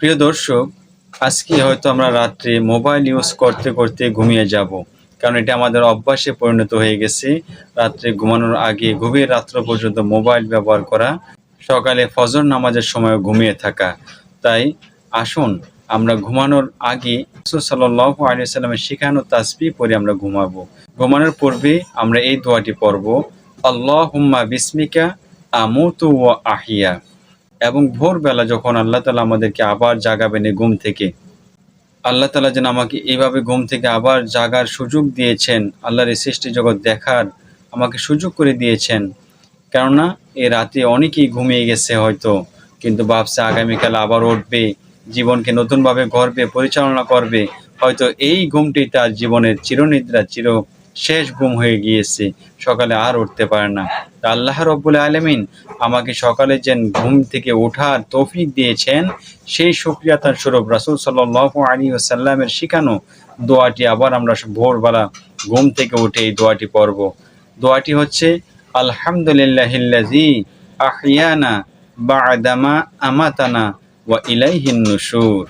প্রিয় দর্শক, আজকে হয়তো আমরা রাত্রে মোবাইল ইউজ করতে করতে ঘুমিয়ে যাব, কারণ এটা আমাদের অভ্যাসে পরিণত হয়ে গেছে। রাত্রে ঘুমানোর আগে, গভীর রাত্র পর্যন্ত মোবাইল ব্যবহার করা, সকালে ফজর নামাজের সময় ঘুমিয়ে থাকা। তাই আসুন, আমরা ঘুমানোর আগে সাল্লাহ আলিয়া সাল্লামের শেখানো তাসবি পরে আমরা ঘুমাবো। ঘুমানোর পূর্বে আমরা এই দোয়াটি পড়ব আল্লাহ হুম্মা বিস্মিকা আমুতু ও আহিয়া। এবং ভোরবেলা যখন আল্লাহ তালা আমাদেরকে আবার জাগাবেন ঘুম থেকে, আল্লাহ তালা যেন আমাকে এইভাবে ঘুম থেকে আবার জাগার সুযোগ দিয়েছেন, আল্লাহর এই সৃষ্টি জগৎ দেখার আমাকে সুযোগ করে দিয়েছেন। কেননা এ রাতে অনেকেই ঘুমিয়ে গেছে হয়তো, কিন্তু ভাবছে আগামীকাল আবার উঠবে, জীবনকে নতুনভাবে গড়বে, পরিচালনা করবে। হয়তো এই ঘুমটি তার জীবনের চিরনিদ্রা, চির শেষ গুম হয়ে গিয়েছে। সকালে আর উঠতে পারে না। আল্লাহ রব্বুল আলমিন আমাকে সকালে যেন ঘুম থেকে ওঠার তৌফিক দিয়েছেন, সেই সুক্রিয়াতার স্বরূপ রাসুল সাল্লাহ আলী সাল্লামের শিখানো দোয়াটি আবার আমরা ভোরবেলা ঘুম থেকে উঠে এই দোয়াটি পড়ব। দোয়াটি হচ্ছে আলহামদুলিল্লাহিল্লাজি আহিয়ানা বাদামা আমাতানা ওয়া ইলাইহিন নুশুর।